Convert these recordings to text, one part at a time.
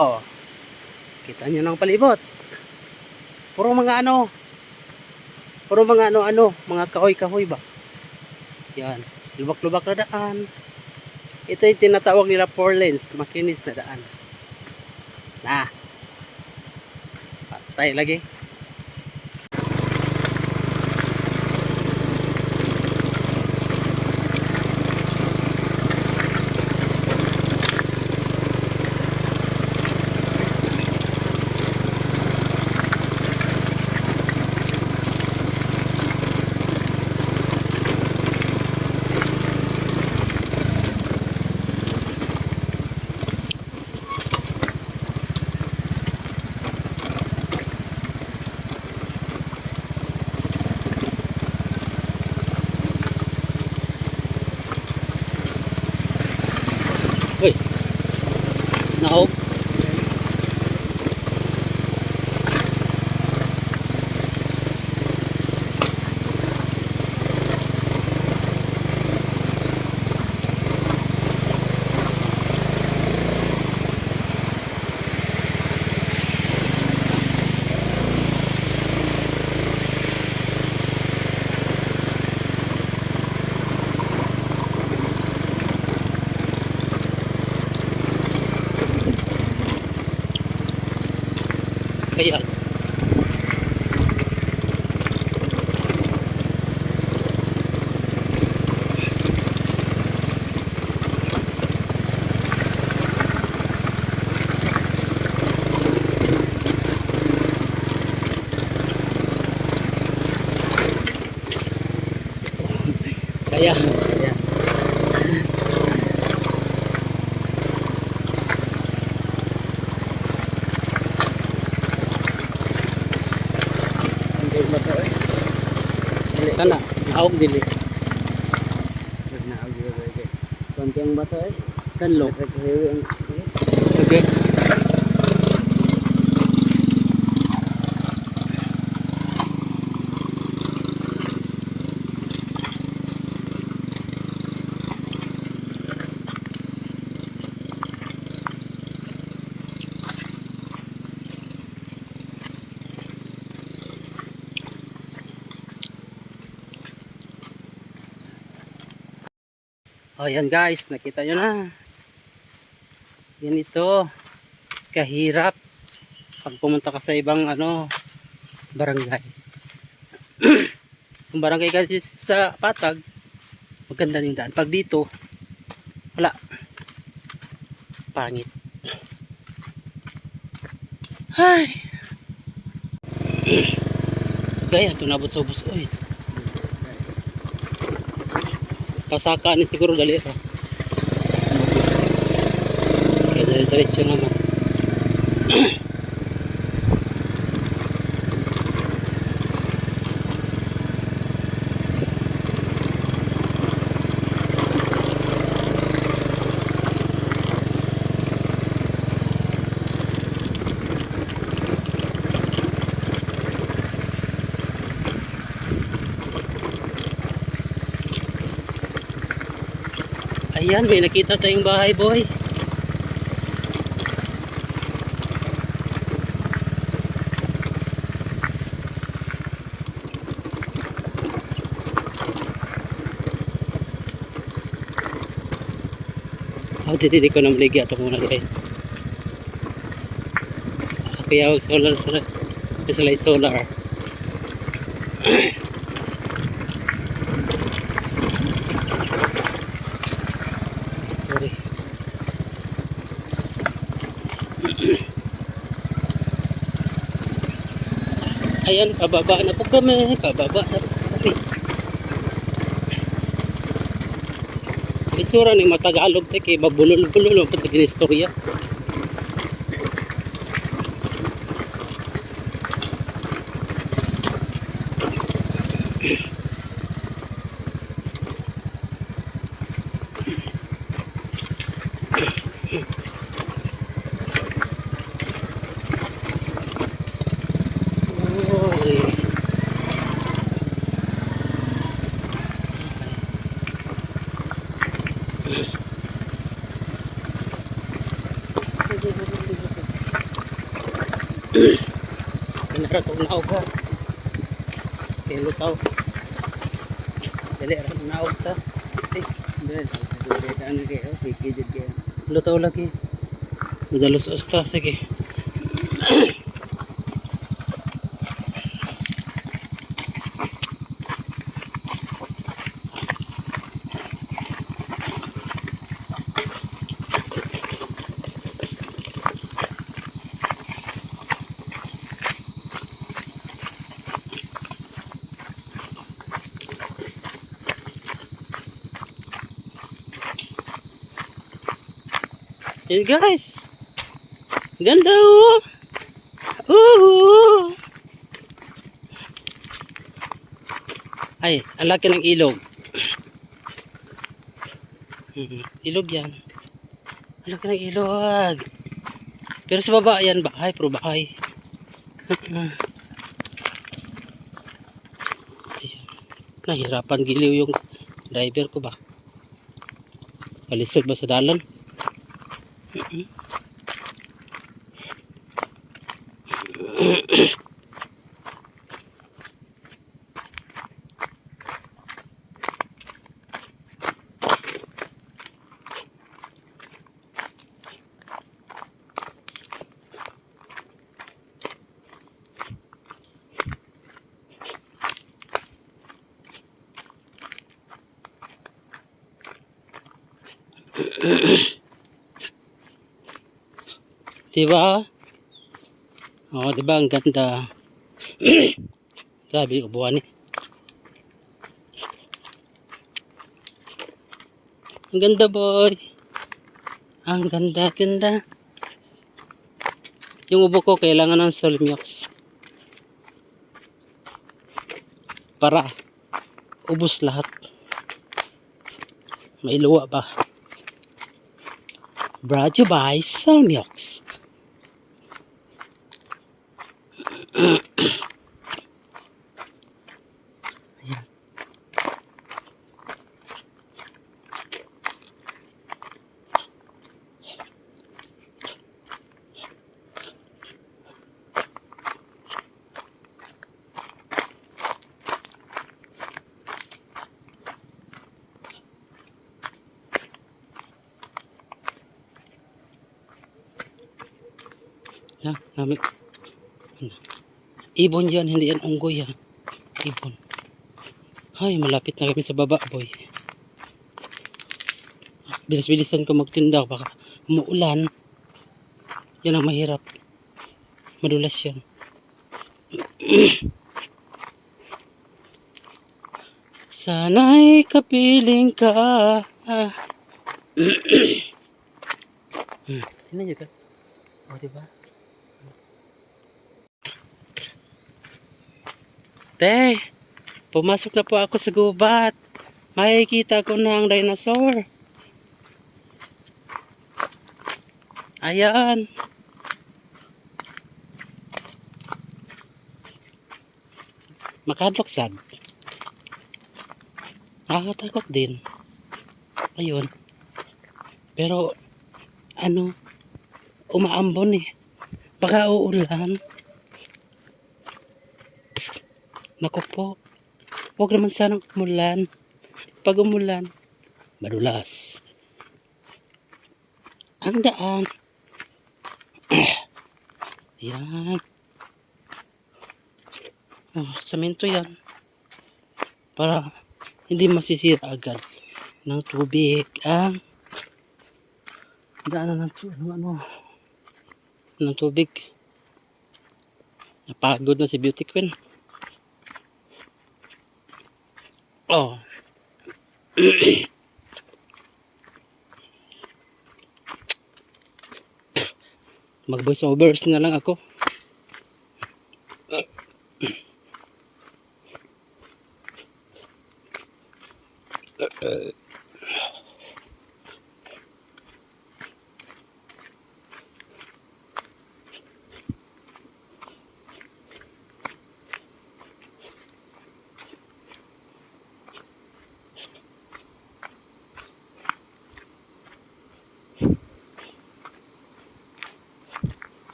Oh. Kita nyo ng palibot. Puro mga ano. Puro mga ano-ano. Mga kahoy-kahoy ba? Yan. Lubak-lubak na daan. Ito yung tinatawag nila four lanes. Makinis na daan. Na. Patay lagi. Kaya. Kaya. Kaya. Hindi mato eh. Kana. Nakaw dili. Na ang dito eh. Konti ang bato eh. Kanlo. Naghewi ang Okay. Oh, yan guys, nakita nyo na. Yan ito. Kahirap pag pumunta ka sa ibang ano barangay. Kung barangay ka sa Patag, maganda yung daan. Pag dito, wala. Pangit. Ay. Gaya, ito nabot sa ubos. Uy. Pasaka ni siguro dali ra. Kaya dali diretso naman. Ayan, may nakita tayong bahay, boy. Oh, dili ko na maligi ato muna guys. Kaya wag solar solar. Kasi solar. Ayan, pababa na po kami. Pababa na po kami. Isura ni matagalog te kay mabulol-bulol ang patigin istorya. Pinaratunaw ka. Kilo tao. Dali, aratunaw ta. Lutaw lagi. Madalos asta, sige. Sige. Hey guys. Ganda oh. Ooh. Ay, ang laki ng ilog. Mhm, Ilog yan. Ang laki ng ilog. Pero sa baba yan, bahay, puro bahay. Nahirapan giliw yung driver ko ba? Kalisod ba sa dalan? Ugh. Diba? Oo, diba? Ang ganda. Grabe ubuan eh. Ang ganda boy. Ang ganda, ganda. Yung ubo ko kailangan ng solmiox. Para ubos lahat. May luwa ba? Brought you by Solmiox. Ayan. Na, nami. Ibon yan, hindi yan unggoy ha. Ibon. Ay, malapit na kami sa baba, boy. Bilis-bilisan ko magtinda baka umuulan. Yan ang mahirap. Madulas yan. Sana'y kapiling ka. Hmm. Tingnan niyo ka. O, diba? Te, pumasok na po ako sa gubat. Makikita ko na ang dinosaur. Ayan. Makadlok sad. Nakakatakot din. Ayun. Pero, ano, umaambon eh. Baka uulan. Naku po. Huwag naman sanang umulan. Pag umulan, madulas. Ang daan. yan. Oh, samento yan. Para hindi masisira agad ng tubig ang daanan ng ano, ano, ng tubig. Napagod na si Beauty Queen. Oh. Mag voice overs na lang ako.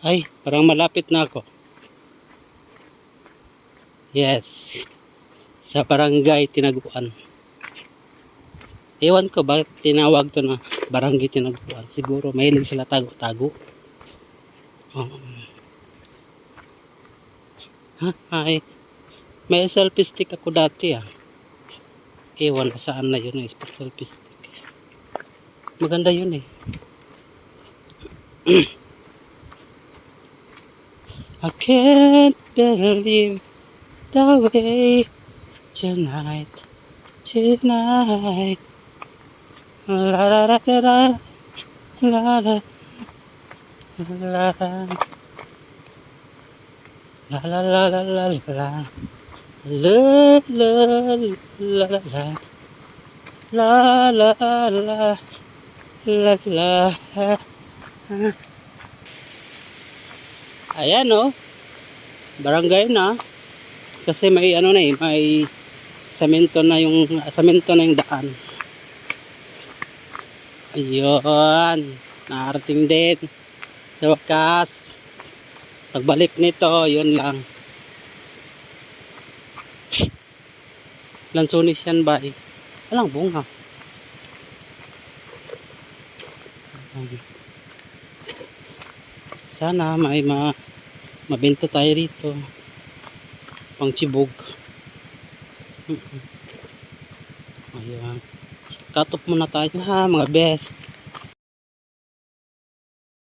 Ay, parang malapit na ako. Yes. Sa barangay Tinaguan. Ewan ko bakit tinawag to na barangay Tinaguan. Siguro mahilig sila tago-tago. Um, ha, ay. May selfie stick ako dati ah. Ewan na saan na yun eh, selfie stick. Maganda yun eh. I can't believe the way tonight, tonight. La la la la la la la la la la la la la la la la la la la La la la la la Ayan oh. Barangay na. Kasi may ano na eh, may semento na yung semento na yung daan. Ayun. Nakarating din. Sa wakas. Pagbalik nito, yun lang. Lansunis yan ba eh? Walang bunga. Sana may ma mabenta tayo rito. Pang chibog. Ayan. Cut off muna tayo ha mga best.